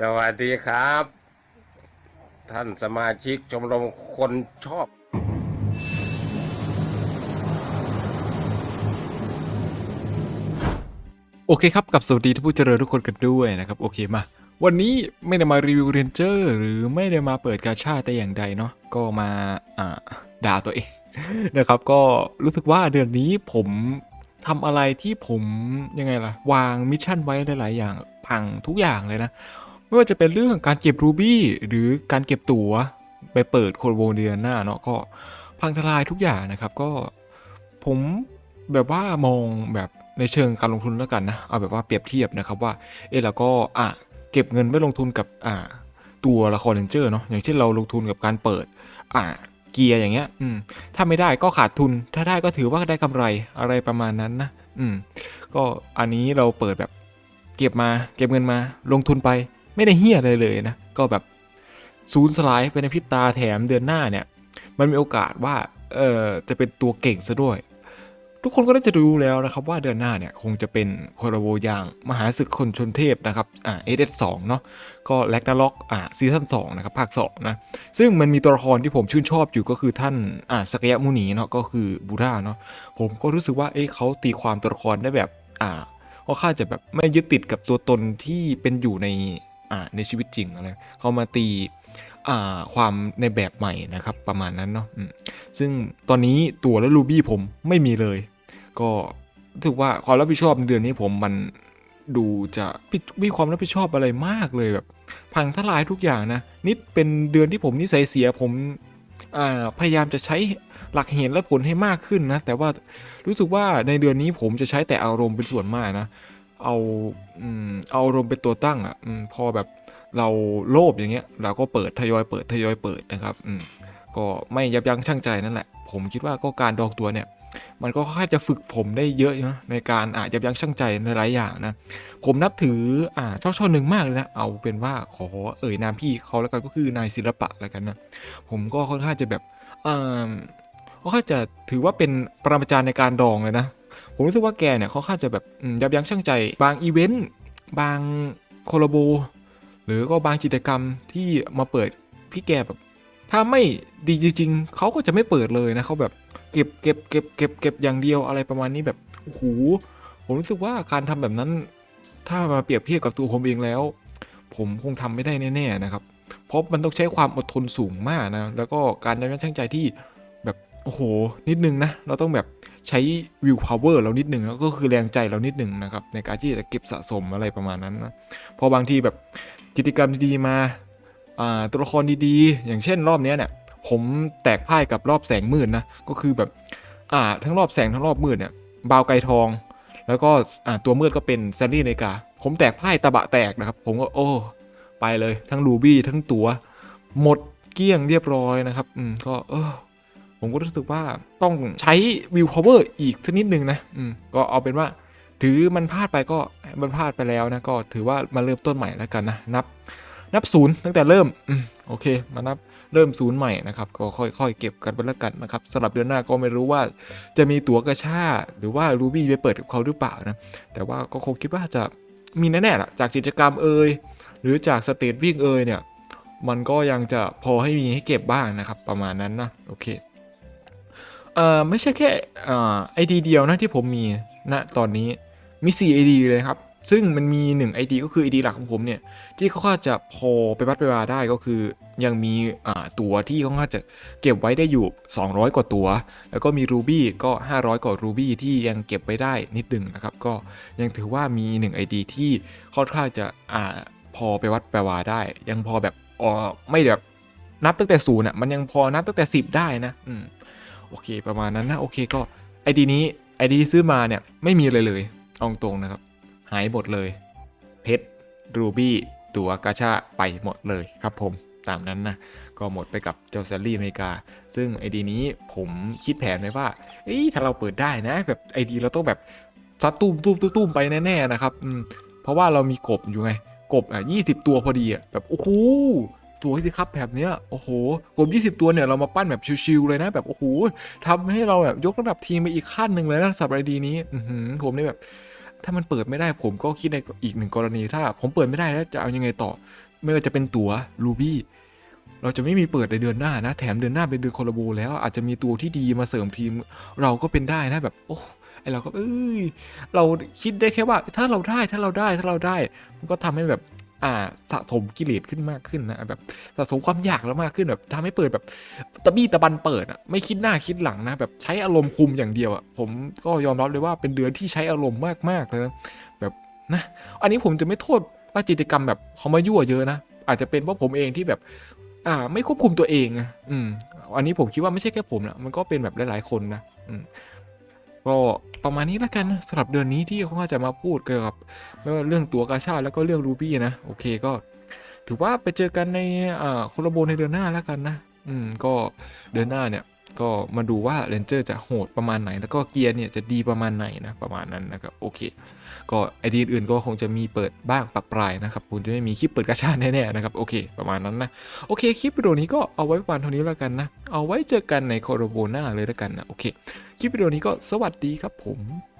สวัสดีครับ ท่านสมาชิกชมรมคนชอบ โอเคครับกับสวัสดีท่านผู้เจริญทุกคนกันด้วยนะครับ โอเคมา วันนี้ไม่ได้มารีวิวเรนเจอร์หรือไม่ได้มาเปิดกาชาแต่อย่างใดเนาะก็มาอ่าด่าตัวเองนะครับ ก็รู้สึกว่าเดือนนี้ผมทำอะไรที่ผมยังไงล่ะ วางมิชชั่นไว้หลาย ๆ อย่างพังทุกอย่างเลยนะ ไม่ว่าจะเป็นเรื่องการเก็บรูบี้หรือการเก็บตั๋วไปเปิดโคโวเดือนหน้าเนาะก็พังทลายทุกอย่างนะครับ ก็ผมแบบว่ามองแบบในเชิงการลงทุนแล้วกันนะเอาแบบว่าเปรียบเทียบนะครับว่าเออแล้วก็อะเก็บเงินไว้ลงทุนกับอ่าตัวละครเลนเจอร์เนาะอย่างเช่นเราลงทุนกับการเปิดอ่าเกียร์อย่างเงี้ยอืมถ้าไม่ได้ก็ขาดทุน ถ้าได้ก็ถือว่าได้กำไรอะไรประมาณนั้นนะอืมก็อันนี้เราเปิดแบบเก็บมาเก็บเงินมาลงทุนไป ไม่ได้เฮี้ยอะไรเลยนะ ก็แบบศูนย์สลายไปในพริบตาแถมเดือนหน้าเนี่ย มันมีโอกาสว่าเออจะเป็นตัวเก่งซะด้วย ทุกคนก็น่าจะรู้แล้วนะครับว่าเดือนหน้าเนี่ยคงจะเป็นโคโรโวย่างมหาศึกคนชนเทพนะครับอ่าเอเดสองเนาะก็แลกนาล็อกอ่าซีซั่นสองนะครับภาค2นะซึ่งมันมีตัวละครที่ผมชื่นชอบอยู่ก็คือท่านอ่าสกยะมุนีเนาะก็คือบูราเนาะผมก็รู้สึกว่าเอ๊ะเขาตีความตัวละครได้แบบอ่าค่อนข้างจะแบบไม่ยึดติดกับตัวตนที่เป็นอยู่ใน ในชีวิตจริงอะไรเขามาตีความในแบบใหม่นะครับประมาณนั้นเนาะซึ่งตอนนี้ตัวและรูบี้ผมไม่มีเลย ก็รู้สึกว่าความรับผิดชอบในเดือนนี้ผมมันดูจะมีความรับผิดชอบอะไรมากเลยแบบ พังทลายทุกอย่างนะนี่เป็นเดือนที่ผมนิสัยเสียผมพยายามจะใช้หลักเหตุและผลให้มากขึ้นนะ แต่ว่ารู้สึกว่าในเดือนนี้ผมจะใช้แต่อารมณ์เป็นส่วนมากนะ เอาเอาอารมณ์เป็นตัวตั้งอะพอแบบเราโลภอย่างเงี้ย เราก็เปิดทยอยเปิดทยอยเปิดนะครับก็ไม่ยับยั้งชั่งใจนั่นแหละ ผมคิดว่าก็การดองตัวเนี่ย มันก็ค่อนข้างจะฝึกผมได้เยอะนะในการอาจยับยั้งชั่งใจในหลายอย่างนะ ผมนับถืออ่าช่อช่อหนึ่งมากเลยนะ เอาเป็นว่าขอเอ่ยนามพี่เขาแล้วกันก็คือนายศิลปะแล้วกันนะ ผมก็ค่อนข้างจะแบบอ่า ค่อนข้าจะถือว่าเป็นปรมาจารย์ในการดองเลยนะ ผมรู้สึกว่าแกเนี่ยค่อนข้าจะแบบยับยั้งชั่งใจ บางอีเวนต์บางโคลาโบหรือก็บางกิจกรรมที่มาเปิดพี่แกแบบ ถ้าไม่ดีจริงๆเขาก็จะไม่เปิดเลยนะเขาแบบเก็บเก็บเก็บเก็บเก็บอย่างเดียวอะไรประมาณนี้แบบโอ้โหผมรู้สึกว่าการทำแบบนั้น ถ้ามาเปรียบเทียบกับตัวผมเองแล้ว ผมคงทำไม่ได้แน่ๆนะครับ เพราะมันต้องใช้ความอดทนสูงมากนะ แล้วก็การยับยั้งชั่งใจที่ โอ้โห นิดนึงนะ เราต้องแบบใช้วิวพาวเวอร์เรานิดนึงแล้วก็คือแรงใจเรานิดนึงนะครับ ในการที่จะเก็บสะสมอะไรประมาณนั้นนะพอบางทีแบบกิจกรรมดีๆมาตัวละครดีๆ อย่างเช่นรอบนี้เนี่ยผมแตกพ่ายกับรอบแสงมืดนะ ก็คือแบบอ่าทั้งรอบแสงทั้งรอบมืดเนี่ยบาวไกทอง แล้วก็อ่าตัวมืดก็เป็นแซนดี้เนกา ผมแตกพ่ายตะบะแตกนะครับ ผมก็โอ้ไปเลยทั้งรูบี้ทั้งตัว หมดเกลี้ยงเรียบร้อยนะครับ อืมก็เออ ผมก็รู้สึกว่าต้องใช้วิวพาวเวอร์อีกสักนิดนึงนะอืมก็เอาเป็นว่า ถือมันพลาดไปก็มันพลาดไปแล้วนะก็ถือว่ามาเริ่มต้นใหม่แล้วกันนะนับ นับศูนย์ตั้งแต่เริ่มอืมโอเค มานับเริ่มศูนย์ใหม่นะครับก็ค่อยๆ เก็บกันไปแล้วกันนะครับสำหรับเดือนหน้าก็ไม่รู้ว่าจะมีตั๋วกระชาหรือว่ารูบี้ไปเปิดกับเขาหรือเปล่านะแต่ว่าก็คงคิดว่าจะมีแน่ๆล่ะจากกิจกรรมเอ่ยหรือจากสเตจวิ่งเอ่ยเนี่ยมันก็ยังจะพอให้มีให้เก็บบ้างนะครับ ประมาณนั้นนะ โอเค เอ่อไม่ใช่แค่อ่าไอดีเดียวนะที่ผมมีณตอนนี้มี 4 ID เลยครับ ซึ่งมันมี 1 ID ก็คือ ID หลักของผมเนี่ย ที่เขาก็จะพอไปวัดไปวาได้ก็คือ ยังมีตัวที่เขาก็จะเก็บไว้ได้อยู่ 200 กว่าตัว แล้วก็มีรูบี้ก็ 500 กว่ารูบี้ที่ยังเก็บไว้ได้นิดหนึ่งนะครับ ก็ยังถือว่ามี 1 ID ที่ค่อนข้างจะอ่าพอไปวัดไปวาได้ ยังพอแบบอ๋อไม่แบบนับตั้งแต่ศูนย์อะมันยังพอนับตั้งแต่ 10 ได้นะอืม โอเค ประมาณนั้นนะโอเคก็ ID นี้ ID ที่ซื้อมาเนี่ยไม่มีเลยเลย เอาตรงนะครับ หายหมดเลย เพชรรูบี้ตัวกาชาไปหมดเลยครับผมตามนั้นนะก็หมดไปกับเจ้าแซลลี่อเมริกา ซึ่งไอดีนี้ผมคิดแผนไว้ว่าเอ้ถ้าเราเปิดได้นะแบบไอดีเราต้องแบบซัดตุ้มตุ้มตุ้มตุ้มไปแน่ๆนะครับอืมเพราะว่าเรามีกบอยู่ไงกบอะยีตัวพอดีอะแบบโอ้โห สวสิครับแบบเนี้ยโอ้โหกบ20 ตัวเนี่ยเรามาปั้นแบบชิวๆเลยนะแบบโอ้โหทำให้เราแบบยกระดับทีมไปอีกขั้นหนึ่งเลยนะสับไอดีนี้อืผมนี่แบบ ถ้ามันเปิดไม่ได้ผมก็คิดในอีกหนึ่งกรณีถ้า ผมเปิดไม่ได้แล้วจะเอายังไงต่อ ไม่ว่าจะเป็นตั๋วรูบี้เราจะไม่มีเปิดในเดือนหน้านะ แถมเดือนหน้าเป็นเดือนโคลาโบแล้วอาจจะมีตัวที่ดีมาเสริมทีม เราก็เป็นได้นะแบบโอ้ไอเราก็เอ้ยเราคิดได้แค่ว่าถ้าเราได้ถ้าเราได้ถ้าเราได้ มันก็ทำให้แบบ อ่าสะสมกิเลสขึ้นมากขึ้นนะแบบสะสมความอยากแล้วมากขึ้นแบบทำให้เปิดแบบตะบี้ตะบันเปิดอะไม่คิดหน้าคิดหลังนะแบบใช้อารมณ์คุมอย่างเดียวอะผมก็ยอมรับเลยว่าเป็นเดือนที่ใช้อารมณ์มากๆเลยนะแบบนะอันนี้ผมจะไม่โทษว่าจิตกรรมแบบเขามายั่วเยอะนะอาจจะเป็นเพราะผมเองที่แบบอ่าไม่ควบคุมตัวเองนะอืมอันนี้ผมคิดว่าไม่ใช่แค่ผมนะมันก็เป็นแบบหลายๆคนนะอืม ก็ประมาณนี้แล้วกันสำหรับเดือนนี้ที่เขาจะมาพูดเกี่ยวกับไม่ว่าเรื่องตัวกาชาดแล้วก็เรื่องรูบี้นะโอเคก็ถือว่าไปเจอกันในอ่าโคลโบในเดือนหน้าแล้วกันนะ อืมก็เดือนหน้าเนี่ย ก็มาดูว่าเรนเจอร์จะโหดประมาณไหน แล้วก็เกียร์เนี่ยจะดีประมาณไหนนะประมาณนั้นนะครับโอเค ก็ไอดีอื่นก็คงจะมีเปิดบ้างปรับปลายนะครับคุณจะไม่มีคลิปเปิดกระชาแน่ๆนะครับโอเค ประมาณนั้นนะโอเคคลิปวิดีโอนี้ก็เอาไว้ประมาณเท่านี้แล้วกันนะเอาไว้เจอกันในโคโรโบนาเลยแล้วกันนะโอเคคลิปวิดีโอนี้ก็สวัสดีครับผม